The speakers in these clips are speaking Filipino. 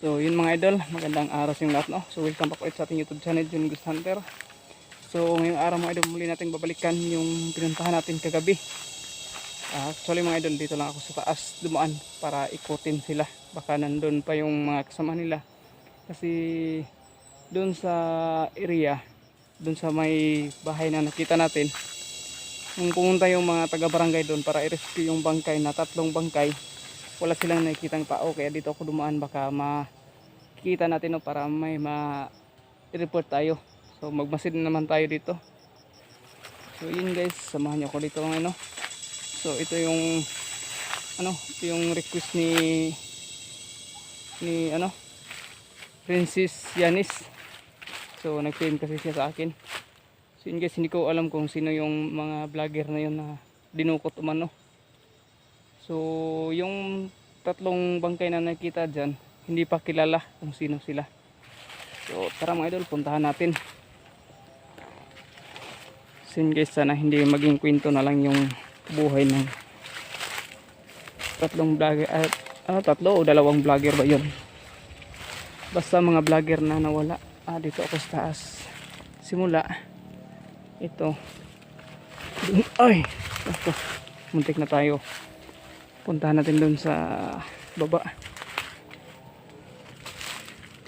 So yun mga idol, magandang araw sa inyong lahat no. So welcome back ulit sa ating YouTube channel, Jun Ghost Hunter. So ngayong araw mga idol, muli natin babalikan yung pinuntahan natin kagabi. Ah, actually mga idol, dito lang ako sa taas dumaan para ikutin sila. Baka nandun pa yung mga kasama nila. Kasi doon sa area, doon sa may bahay na nakita natin, nung pumunta yung mga taga-barangay doon para i-rescue yung bangkay na tatlong bangkay, wala silang nakikitang tao kaya dito ako dumaan baka makikita natin no, para may ma-report tayo. So magmasid naman tayo dito. So yun guys samahan niyo ako dito ng ano. So ito yung ano yung request ni ni ano Princess Yanis. So nag-film kasi siya sa akin. So yun guys hindi ko alam kung sino yung mga vlogger na yun na dinukot umano So, yung tatlong bangkay na nakita dyan, hindi pa kilala kung sino sila. So, tara mga idol, puntahan natin. Sin guys, sana hindi maging kwento na lang yung buhay ng tatlong vlogger, at ano, tatlo o dalawang vlogger ba yun? Basta mga vlogger na nawala. Ah, dito ako sa taas. Simula. Ito. Ay! Ito. Muntik na tayo puntahan natin doon sa baba.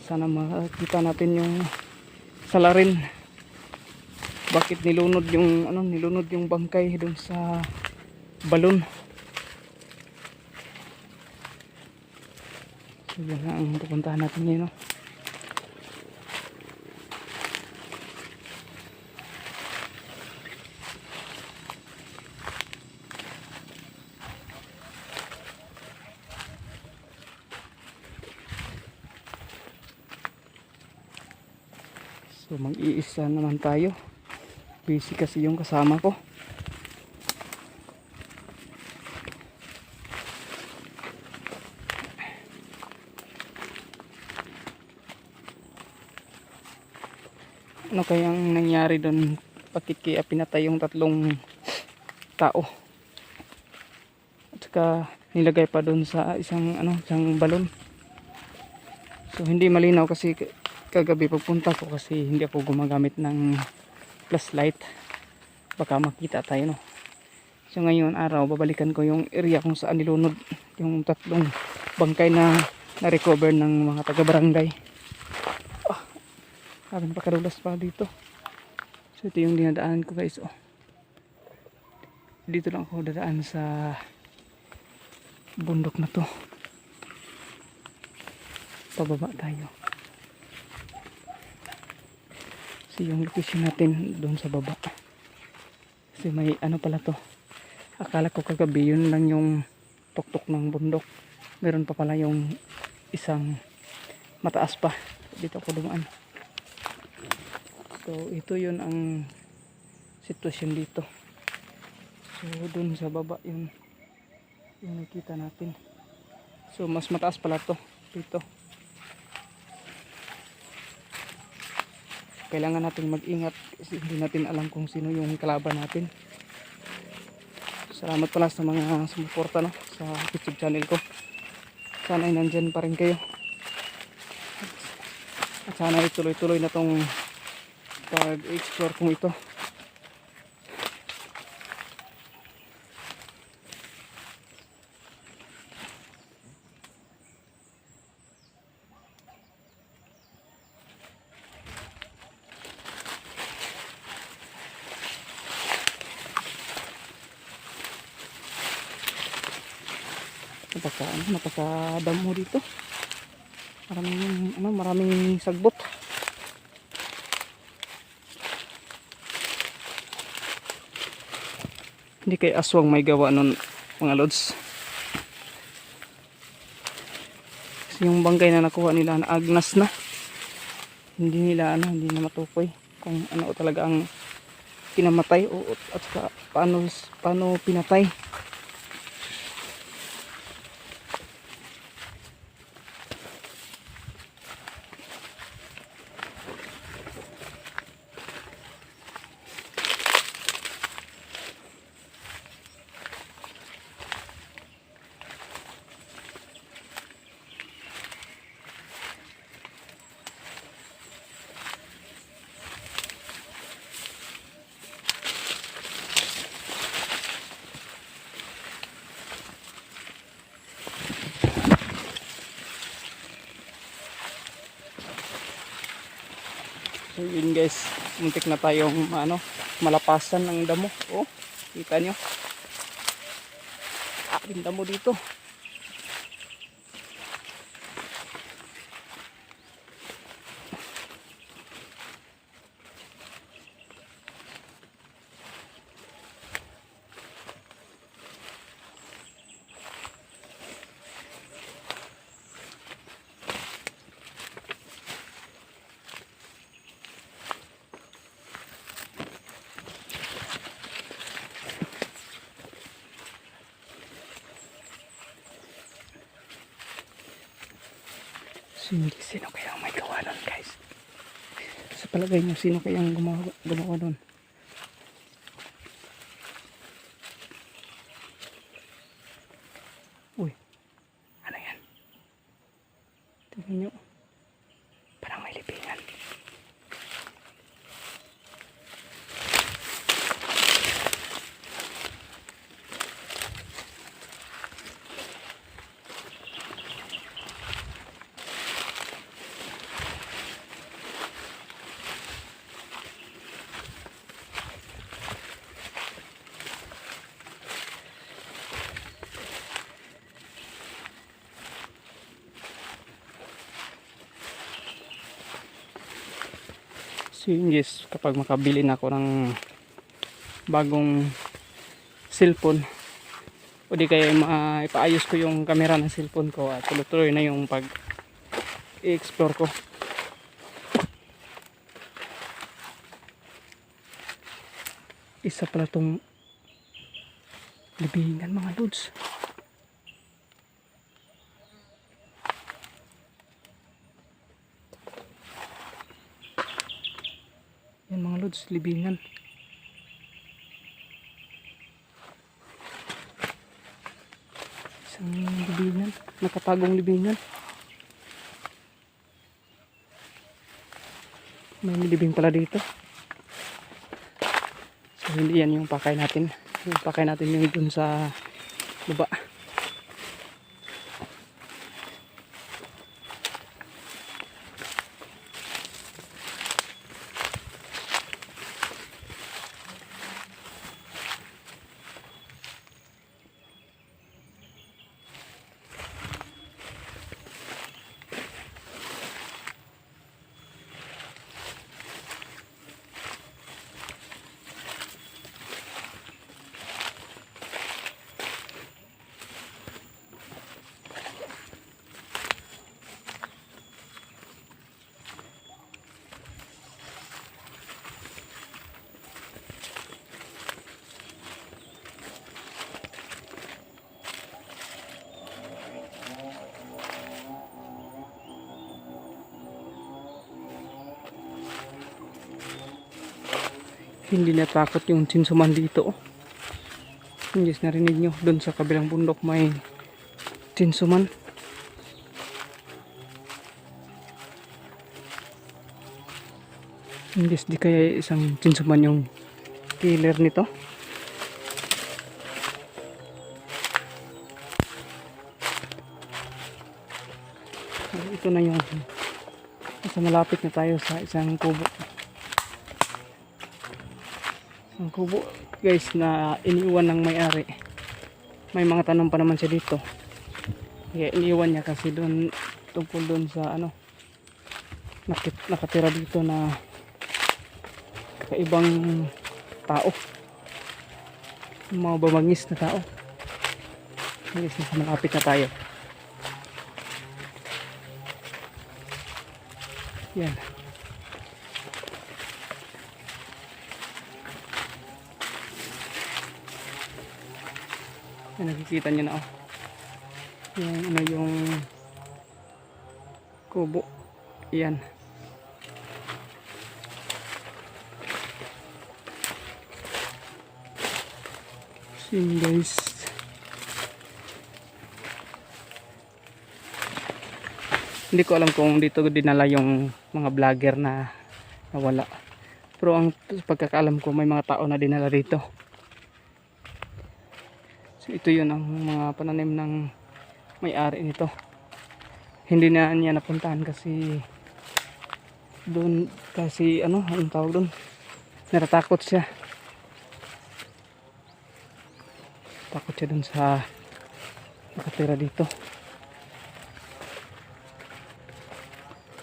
Sana makita natin yung salarin. Bakit nilunod yung ano nilunod yung bangkay doon sa balon? So lang ang pupuntahan natin ngayon no? So mag-iisa naman tayo. Busy kasi yung kasama ko. Ano kayang nangyari doon? Bakit kaya pinatay yung tatlong tao? At saka nilagay pa doon sa isang ano, isang balon. So hindi malinaw kasi kagabi pagpunta ko kasi hindi ako gumagamit ng flashlight. Baka makita tayo no? So ngayon araw babalikan ko yung area kung saan nilunod yung tatlong bangkay na na-recover ng mga taga barangay ah, sabi na pakadulas pa dito. So ito yung dinadaan ko guys oh. dito lang ako dadaan sa bundok na to. Pababa tayo kasi yung location natin doon sa baba. Kasi may ano pala to. Akala ko kagabi yun lang yung tuktok ng bundok. Meron pa pala yung isang mataas pa. Dito ako dumaan. So ito yun ang sitwasyon dito. So doon sa baba yun. Yung nakita natin. So mas mataas pala to dito kailangan natin mag-ingat kasi hindi natin alam kung sino yung kalaban natin. Salamat pala sa mga sumuporta no, sa youtube channel ko. Sana ay nandyan pa rin kayo. At sana ay tuloy-tuloy na tong pag-explore kong ito napaka ano, napakadamo dito. Maraming ano maraming sagbot. Hindi kay aswang may gawa nun mga lods. Kasi yung bangkay na nakuha nila na agnas na. Hindi nila ano hindi na matukoy kung ano talaga ang pinamatay o at saka paano paano pinatay Guys, muntik na tayong ano, malapasan ng damo. Oh, kita nyo. Aking damo dito. Sino, sino kaya ang may gawa nun guys? Sa palagay nyo, sino kaya ang gumawa, gumawa nun? Uy, ano yan? Tingnan nyo. Parang may libingan. Guys, kapag makabili na ako ng bagong cellphone o di kaya ipaayos ko yung camera ng cellphone ko at tuloy-tuloy na yung pag i-explore ko. Isa pala tong libingan mga lods. Lods, libingan. Isang libingan, nakatagong libingan. May libing pala dito. So hindi yan yung pakay natin. Yung pakay natin yung dun sa baba. Hindi natakot yung chinsuman dito oh. hindi narinig nyo doon sa kabilang bundok may chinsuman hindi di kaya isang chinsuman yung killer nito? Ito na yung isa malapit na tayo sa isang kubo ang kubo guys na iniwan ng may-ari. May mga tanong pa naman siya dito. Kaya iniwan niya kasi doon tungkol doon sa ano nakit, nakatira dito na kaibang tao. Mga bamangis na tao. Guys nasa malapit na tayo. Yan Yan, nakikita nyo na oh. Yung ano yung kubo. Yan. Yun guys. Hindi ko alam kung dito dinala yung mga vlogger na nawala. Pero ang pagkakaalam ko may mga tao na dinala dito. So ito yun ang mga pananim ng may-ari nito. Hindi na niya napuntahan kasi doon kasi ano, anong tawag doon? Natatakot siya. Takot siya doon sa nakatira dito.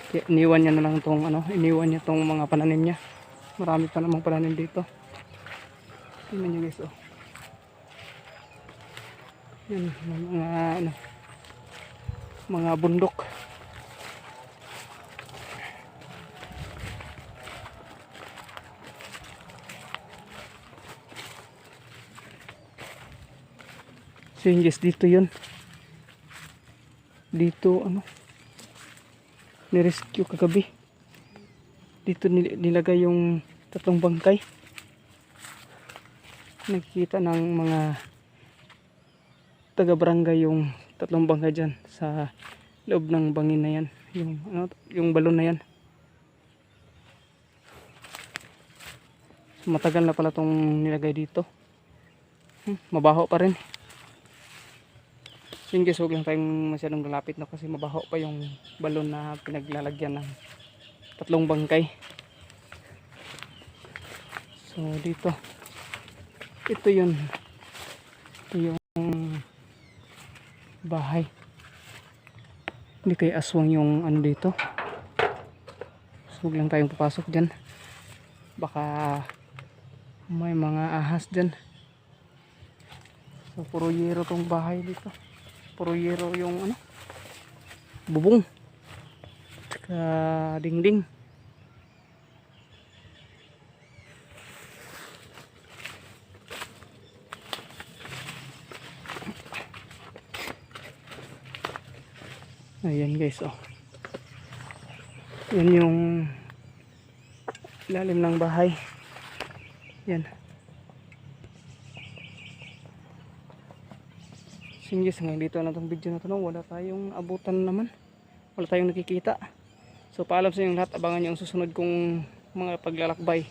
Kaya iniwan niya na lang tong ano, iniwan niya tong mga pananim niya. Marami pa namang pananim dito. Tingnan niyo guys, oh. Yan, mga ano, mga bundok. Guys, dito yun. Dito, ano, nirescue kagabi. Dito nil- nilagay yung tatlong bangkay. Nakikita ng mga taga-barangay yung tatlong bangkay dyan sa loob ng bangin na yan. Yung, ano, yung balon na yan. Matagal na pala tong nilagay dito. Hmm, mabaho pa rin. Yun guys, huwag lang tayong masyadong lalapit na kasi mabaho pa yung balon na pinaglalagyan ng tatlong bangkay. So dito, ito yun. Ito yung bahay. Hindi kay aswang yung ano dito. So lang tayong papasok dyan. Baka may mga ahas dyan. So puro yero tong bahay dito puro yero yung ano bubong tsaka dingding ayan guys oh yan yung ilalim ng bahay yan Singgis hanggang dito na itong video na ito. Wala tayong abutan naman. Wala tayong nakikita. So paalam sa inyong lahat. Abangan nyo ang susunod kong mga paglalakbay.